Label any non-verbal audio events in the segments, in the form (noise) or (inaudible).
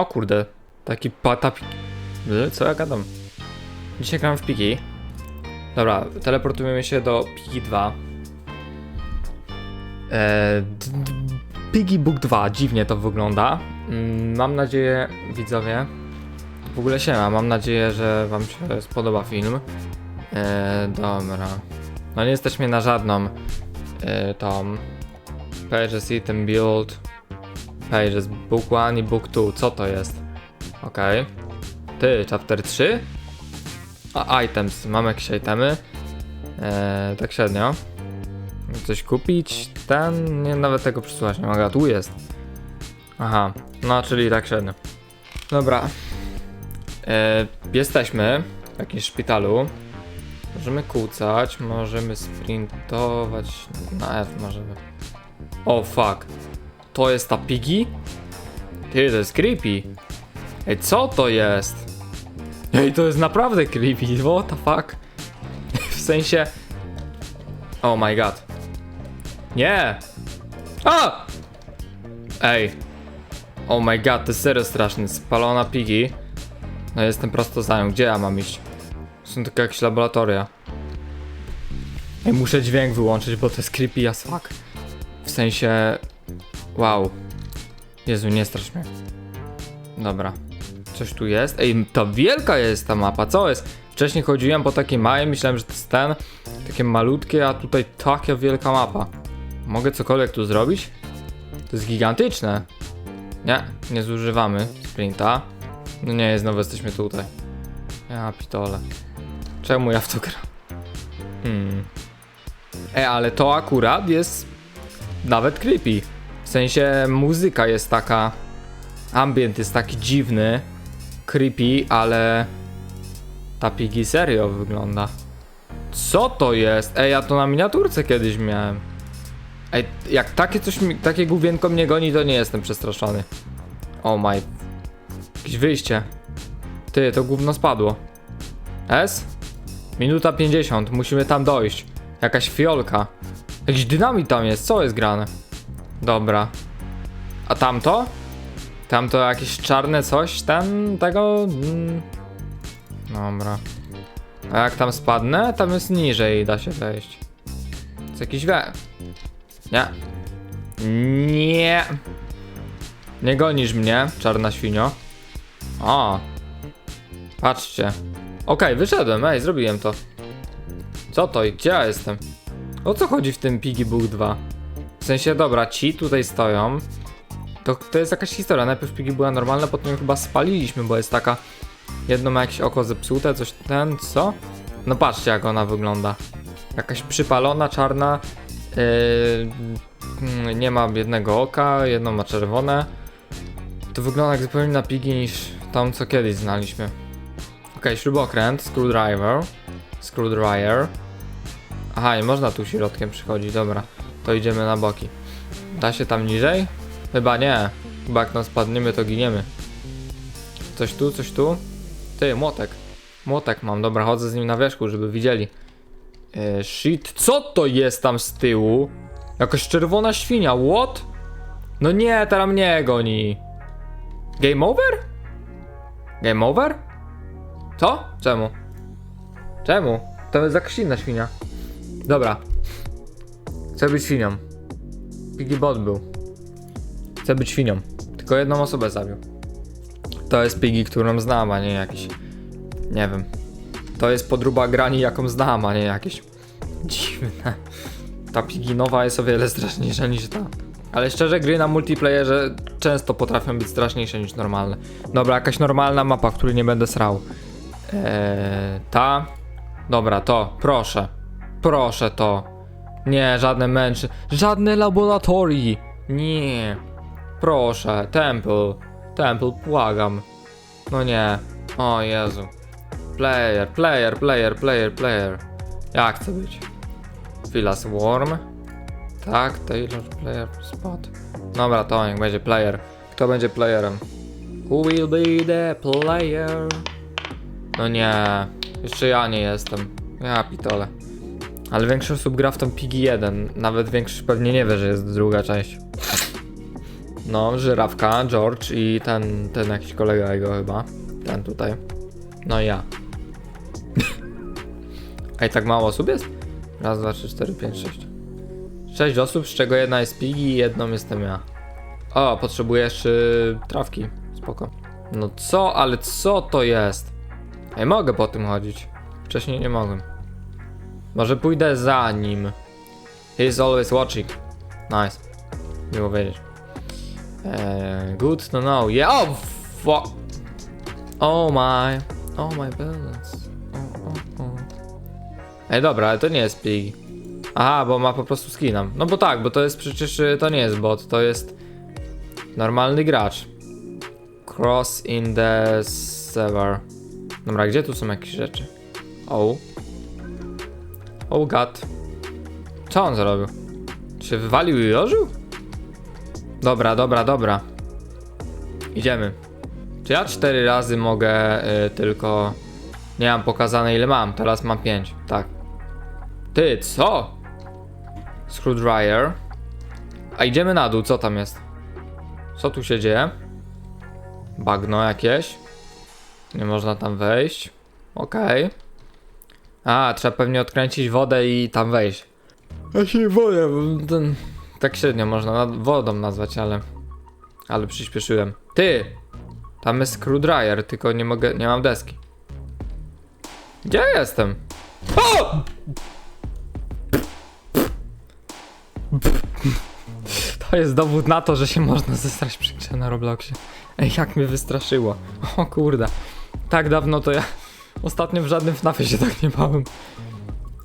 O kurde, taki patap... Co ja gadam? Dzisiaj gram w Piki. Dobra, teleportujemy się do Piki 2. Eee, Piggy Book 2, dziwnie to wygląda. Mm, Mam nadzieję, widzowie, w ogóle siema, mam nadzieję, że wam się spodoba film. Eee, dobra. No nie jesteśmy na żadną e, tą Pages Item Build Pages Book 1 i Book 2, co to jest? Okej. Ty, chapter 3? A items, mam jakieś itemy? Eee, tak średnio. Coś kupić? Ten? Nie, nawet tego przysłać nie mogę, tu jest. Aha, no czyli tak średnio. Dobra. Eee, jesteśmy w jakimś szpitalu. Możemy kłócać, możemy sprintować. Na F możemy. O fuck. To jest ta pigi? Ty, to jest creepy. Ej, co to jest? Ej, to jest naprawdę creepy. What the fuck? (laughs) W sensie... Oh my god. Nie! A! Ej. Oh my god, to jest serio straszny. Spalona pigi. No jestem prosto za nią. Gdzie ja mam iść? Są tylko jakieś laboratoria. Ej, muszę dźwięk wyłączyć, bo to jest creepy as fuck. W sensie... Wow. Jezu, nie strasz mnie. Dobra. Coś tu jest? Ej, to wielka jest ta mapa, co jest? Wcześniej chodziłem po takiej małej, myślałem, że to jest ten. Takie malutkie, a tutaj taka wielka mapa. Mogę cokolwiek tu zrobić? To jest gigantyczne. Nie, nie zużywamy sprinta. No nie, znowu jesteśmy tutaj. Ja pitole. Czemu ja w to gram? Hmm. E, ale to akurat jest nawet creepy. W sensie muzyka jest taka. Ambient jest taki dziwny. Creepy, ale. Ta pigi serio wygląda. Co to jest? Ej, ja to na miniaturce kiedyś miałem. Ej, jak takie coś, mi- takie główienko mnie goni, to nie jestem przestraszony. Oh my. Jakieś wyjście. Ty, to gówno spadło. S? Minuta 50, musimy tam dojść. Jakaś fiolka. Jakiś dynamit tam jest, co jest grane? Dobra. A tamto? Tamto jakieś czarne coś, ten, tego... Mm. Dobra. A jak tam spadnę, tam jest niżej, da się wejść. Jest jakiś we... Nie. Nie. Nie gonisz mnie, czarna świnio. O. Patrzcie. Okej, wyszedłem, ej, zrobiłem to. Co to i gdzie ja jestem? O co chodzi w tym Piggy Book 2? Sensie, dobra, ci tutaj stoją. To, to jest jakaś historia. Najpierw Piggy była normalna, potem ją chyba spaliliśmy, bo jest taka. Jedno ma jakieś oko zepsute, coś ten, co? No patrzcie, jak ona wygląda. Jakaś przypalona, czarna. Yy, nie ma jednego oka, jedno ma czerwone. To wygląda jak zupełnie na Piggy niż tam, co kiedyś znaliśmy. Okej, śrubokręt, screwdriver, screwdriver. Aha, i można tu środkiem przychodzić, dobra. To idziemy na boki. Da się tam niżej? Chyba nie. Chyba jak nam spadniemy, to giniemy. Coś tu, coś tu? Ty, młotek. Młotek mam, dobra, chodzę z nim na wierzchu, żeby widzieli. E, shit, co to jest tam z tyłu? Jakaś czerwona świnia, what? No nie, teraz mnie goni. Game over? Game over? Co? Czemu? Czemu? To jest jakaś inna świnia. Dobra. Chcę być świnią. Piggy Bot był. Chcę być świnią. Tylko jedną osobę zabił. To jest Piggy, którą znam, a nie jakiś. Nie wiem. To jest podruba grani, jaką znam, a nie jakieś. Dziwne. Ta Piggy nowa jest o wiele straszniejsza niż ta. Ale szczerze, gry na multiplayerze często potrafią być straszniejsze niż normalne. Dobra, jakaś normalna mapa, w której nie będę srał. Eee, ta. Dobra, to, proszę. Proszę to. Nie, żadne męczy. Żadne laboratorii. Nie. Proszę, Temple. Temple, błagam. No nie. O Jezu. Player, player, player, player, player. Ja chcę być. Filas Worm. Tak, Taylor, player, spot. Dobra, to niech będzie player. Kto będzie playerem? Who will be the player? No nie. Jeszcze ja nie jestem. Ja pitole. Ale większość osób gra w tą Piggy 1. Nawet większość pewnie nie wie, że jest druga część. No, żyrawka, George i ten, ten jakiś kolega jego chyba. Ten tutaj. No i ja. Ej, tak mało osób jest? Raz, dwa, trzy, cztery, pięć, sześć. Sześć osób, z czego jedna jest Piggy i jedną jestem ja. O, potrzebujesz y, trawki. Spoko. No co, ale co to jest? Ej, mogę po tym chodzić. Wcześniej nie mogłem. Może pójdę za nim. He's always watching. Nice. Miło wiedzieć. Eee, good to know. Yeah. Oh, fuck. Oh my. Oh my balance. Oh, oh, oh. Ej, dobra, ale to nie jest Pig. Aha, bo ma po prostu skina. No bo tak, bo to jest przecież, y, to nie jest bot, to jest normalny gracz. Cross in the server. Dobra, gdzie tu są jakieś rzeczy? Oh. Oh god. Co on zrobił? Czy wywalił i ożył? Dobra, dobra, dobra. Idziemy. Czy ja cztery razy mogę y, tylko... Nie mam pokazane ile mam, teraz mam pięć. Tak. Ty, co? Screwdriver. A idziemy na dół, co tam jest? Co tu się dzieje? Bagno jakieś. Nie można tam wejść. Okej. A, trzeba pewnie odkręcić wodę i tam wejść. Ja się boję, bo ten... Tak średnio można wodą nazwać, ale... Ale przyspieszyłem. Ty! Tam jest screwdriver, tylko nie mogę, nie mam deski. Gdzie ja jestem? O! To jest dowód na to, że się można zestrać przy na Robloxie. Ej, jak mnie wystraszyło. O kurde. Tak dawno to ja... Ostatnio w żadnym FNAFie się tak nie bałem.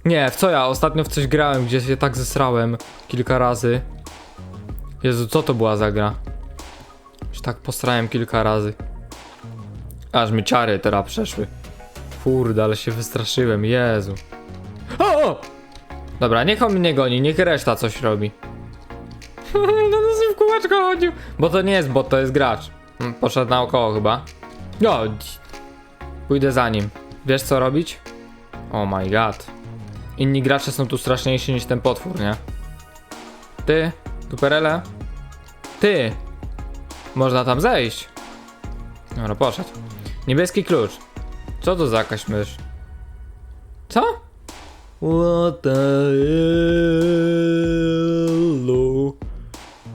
Nie, w co ja? Ostatnio w coś grałem, gdzie się tak zesrałem kilka razy. Jezu, co to była za gra? Się tak posrałem kilka razy. Aż mi ciary teraz przeszły. Kurde, ale się wystraszyłem, Jezu. O! o! Dobra, niech on mnie goni, niech reszta coś robi. (laughs) no nas w kółeczko chodził. Bo to nie jest bot, to jest gracz. Poszedł naokoło chyba. No, pójdę za nim. Wiesz co robić? Oh my god. Inni gracze są tu straszniejsi niż ten potwór, nie? Ty, duperele. Ty. Można tam zejść. Dobra, poszedł. Niebieski klucz. Co to za jakaś mysz? Co? What the hello?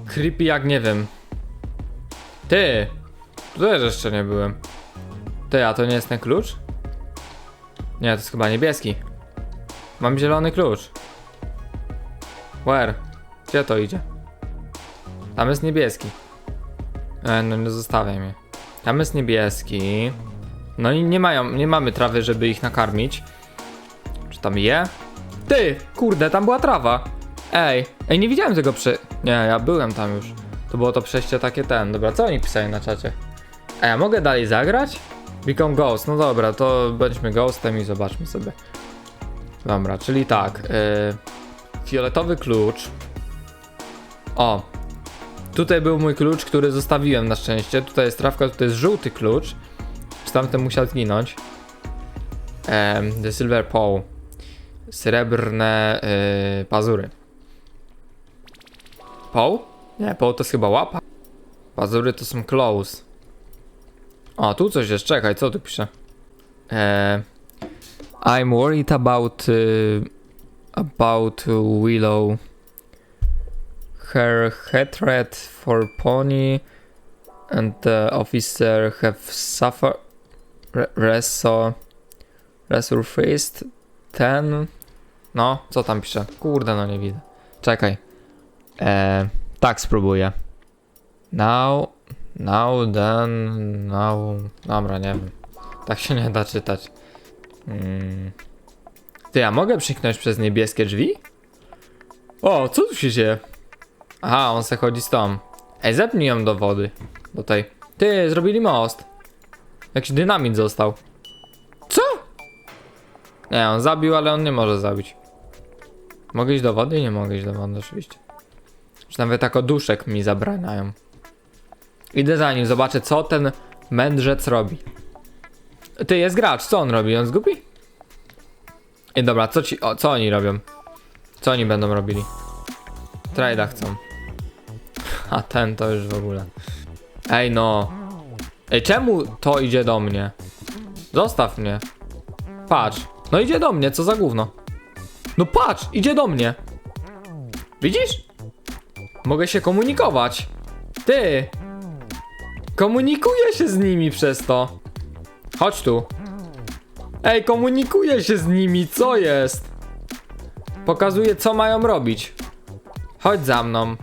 Creepy jak nie wiem. Ty! Tu też jeszcze nie byłem. Ty, a to nie jest ten klucz? Nie, to jest chyba niebieski. Mam zielony klucz. Where? Gdzie to idzie? Tam jest niebieski. E, no nie zostawiaj mnie. Tam jest niebieski. No i nie mają, nie mamy trawy, żeby ich nakarmić. Czy tam je? Ty, kurde, tam była trawa. Ej, ej, nie widziałem tego prze... Nie, ja byłem tam już. To było to przejście takie ten. Dobra, co oni pisali na czacie? A ja mogę dalej zagrać? Become Ghost, no dobra, to bądźmy Ghostem i zobaczmy sobie. Dobra, czyli tak. Yy, fioletowy klucz. O. Tutaj był mój klucz, który zostawiłem na szczęście. Tutaj jest trawka, tutaj jest żółty klucz. Tamten musiał zginąć? Em, the Silver Paw. Srebrne yy, pazury. Paw? Nie, paw to jest chyba łapa. Pazury to są claws. O, tu coś jest, czekaj, co tu pisze? Eee, I'm worried about y, about Willow. Her hatred for Pony and the officer have suffered resurfaced. Ten no co tam pisze? Kurde no nie widzę. Czekaj. Eee, tak spróbuję. Now now then now dobra nie wiem tak się nie da czytać Mm. Ty, ja mogę przyknąć przez niebieskie drzwi? O, co tu się dzieje? Aha, on se chodzi z tą. Ej, zepnij ją do wody. Do tej. Ty, zrobili most. Jakiś dynamit został. Co? Nie, on zabił, ale on nie może zabić. Mogę iść do wody? Nie mogę iść do wody, oczywiście. Że nawet tak duszek mi zabraniają. Idę za nim, zobaczę co ten mędrzec robi. Ty, jest gracz, co on robi? On zgubi? I dobra, co ci, o, co oni robią? Co oni będą robili? Trajda chcą. (laughs) A ten to już w ogóle. Ej no. Ej, czemu to idzie do mnie? Zostaw mnie. Patrz. No idzie do mnie, co za gówno. No patrz, idzie do mnie. Widzisz? Mogę się komunikować. Ty. Komunikuję się z nimi przez to. Chodź tu. Ej, komunikuję się z nimi, co jest? Pokazuję, co mają robić. Chodź za mną.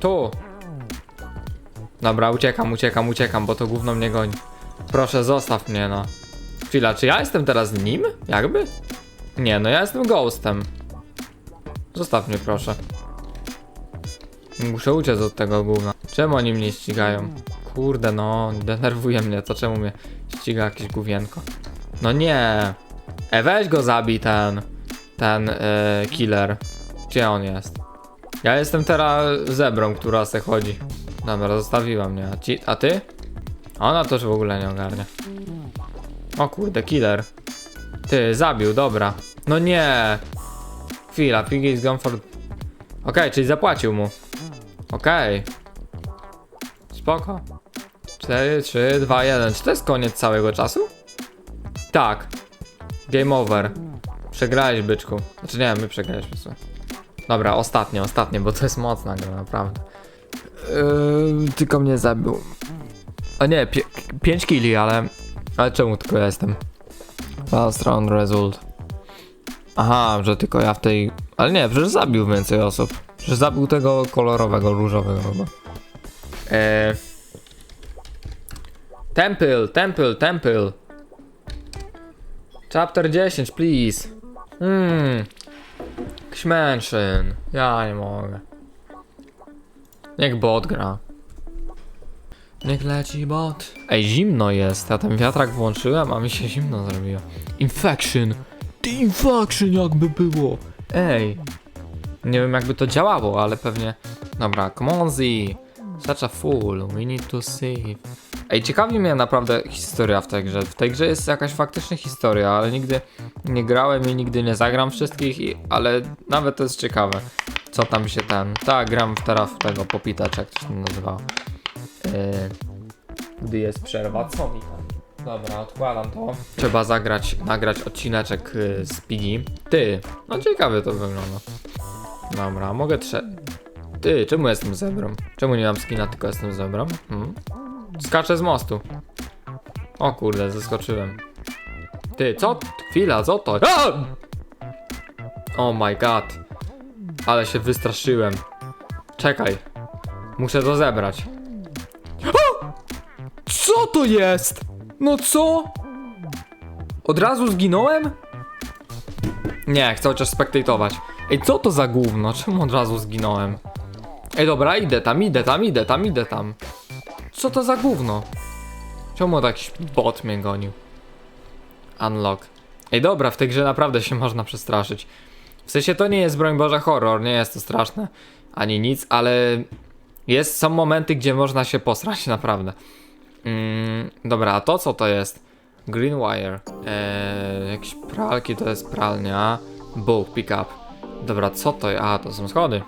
Tu. Dobra, uciekam, uciekam, uciekam, bo to gówno mnie goni. Proszę, zostaw mnie, no. Chwila, czy ja jestem teraz nim? Jakby? Nie, no ja jestem ghostem. Zostaw mnie, proszę. Muszę uciec od tego gówna. Czemu oni mnie ścigają? Kurde, no, denerwuje mnie to, czemu mnie ściga jakieś gówienko. No nie. E, weź go zabij ten, ten e, killer. Gdzie on jest? Ja jestem teraz zebrą, która se chodzi. Dobra, zostawiła mnie. A, ci, a ty? Ona też w ogóle nie ogarnia. O kurde, killer. Ty, zabił, dobra. No nie. Chwila, Piggy is gone for... Okej, czyli zapłacił mu. Okej. Spoko. 4, 3, 2, 1. Czy to jest koniec całego czasu? Tak. Game over. Przegrałeś, byczku. Znaczy nie, my przegraliśmy sobie. Dobra, ostatnie, ostatnie, bo to jest mocna gra, naprawdę. Yy, tylko mnie zabił. A nie, 5 killi, ale... Ale czemu tylko ja jestem? Last round result. Aha, że tylko ja w tej... Ale nie, przecież zabił więcej osób. Że zabił tego kolorowego, różowego chyba. Eee... Temple, temple, temple. Chapter 10, please. Hmm. Kśmęczyn. Ja nie mogę. Niech bot gra. Niech leci bot. Ej, zimno jest. Ja ten wiatrak włączyłem, a mi się zimno zrobiło. Infection. The infection jakby było. Ej. Nie wiem jakby to działało, ale pewnie... Dobra, come on Z. Such a fool. We need to save. Ej, ciekawi mnie naprawdę historia w tej grze. W tej grze jest jakaś faktycznie historia, ale nigdy nie grałem i nigdy nie zagram wszystkich, i, ale nawet to jest ciekawe. Co tam się ten... Tak, gram w teraz w tego popitacz, jak to się nazywało. Yy, gdy jest przerwa, co mi tam? Dobra, odkładam to. Trzeba zagrać, nagrać odcineczek y, z Piggy. Ty, no ciekawie to wygląda. Dobra, mogę trze... Ty, czemu jestem zebrą? Czemu nie mam skina, tylko jestem zebrą? Hmm? Skaczę z mostu. O kurde, zeskoczyłem. Ty, co? Chwila, co to? A! Oh my god. Ale się wystraszyłem. Czekaj. Muszę to zebrać. O! Co to jest? No co? Od razu zginąłem? Nie, chcę chociaż spektatować. Ej, co to za gówno? Czemu od razu zginąłem? Ej, dobra, idę tam, idę tam, idę tam, idę tam. Co to za gówno? Czemu jakiś bot mnie gonił? Unlock. Ej, dobra, w tej grze naprawdę się (laughs) można przestraszyć. W sensie to nie jest, broń Boże, horror, nie jest to straszne, ani nic, ale jest, są momenty, gdzie można się posrać, (laughs) naprawdę. Mm, dobra, a to co to jest? Green wire. Eee, jakieś pralki, to jest pralnia. Book, pick up. Dobra, co to jest? A, to są schody.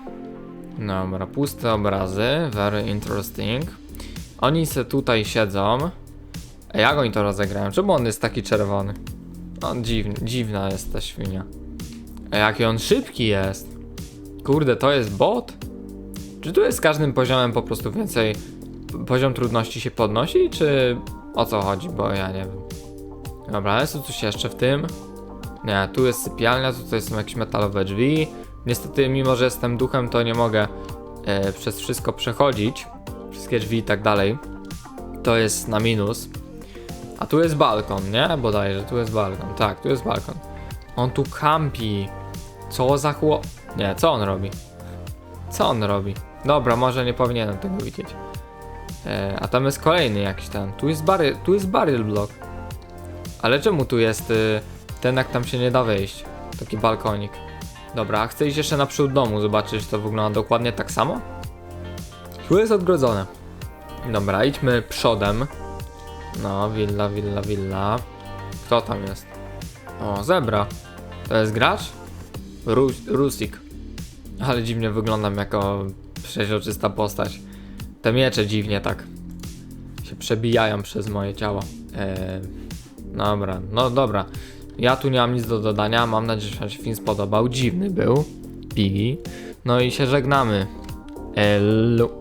Dobra, puste obrazy, very interesting. Oni se tutaj siedzą. A jak oni to rozegrają? Czemu on jest taki czerwony? On dziwny, dziwna jest ta świnia. A jaki on szybki jest. Kurde, to jest bot? Czy tu jest z każdym poziomem po prostu więcej poziom trudności się podnosi, czy o co chodzi, bo ja nie wiem. Dobra, jest tu coś jeszcze w tym? Nie, tu jest sypialnia, tutaj są jakieś metalowe drzwi. Niestety, mimo że jestem duchem, to nie mogę e, przez wszystko przechodzić. Wszystkie drzwi i tak dalej. To jest na minus. A tu jest balkon, nie? Bodajże, tu jest balkon. Tak, tu jest balkon. On tu kampi. Co za. Nie, co on robi? Co on robi? Dobra, może nie powinienem tego widzieć. E, a tam jest kolejny jakiś ten. Tu jest bary, tu jest barrel block. Ale czemu tu jest y, ten, jak tam się nie da wejść? Taki balkonik. Dobra, a chcę iść jeszcze na przód domu, zobaczyć, czy to wygląda dokładnie tak samo. Tu jest odgrodzone. Dobra, idźmy przodem. No, willa, willa, willa. Kto tam jest? O, zebra. To jest gracz? Ru Rusik. Ale dziwnie wyglądam jako przeźroczysta postać. Te miecze dziwnie tak się przebijają przez moje ciało. Eee, dobra, no dobra. Ja tu nie mam nic do dodania. Mam nadzieję, że się film spodobał. Dziwny był. Pigi. No i się żegnamy. Elu.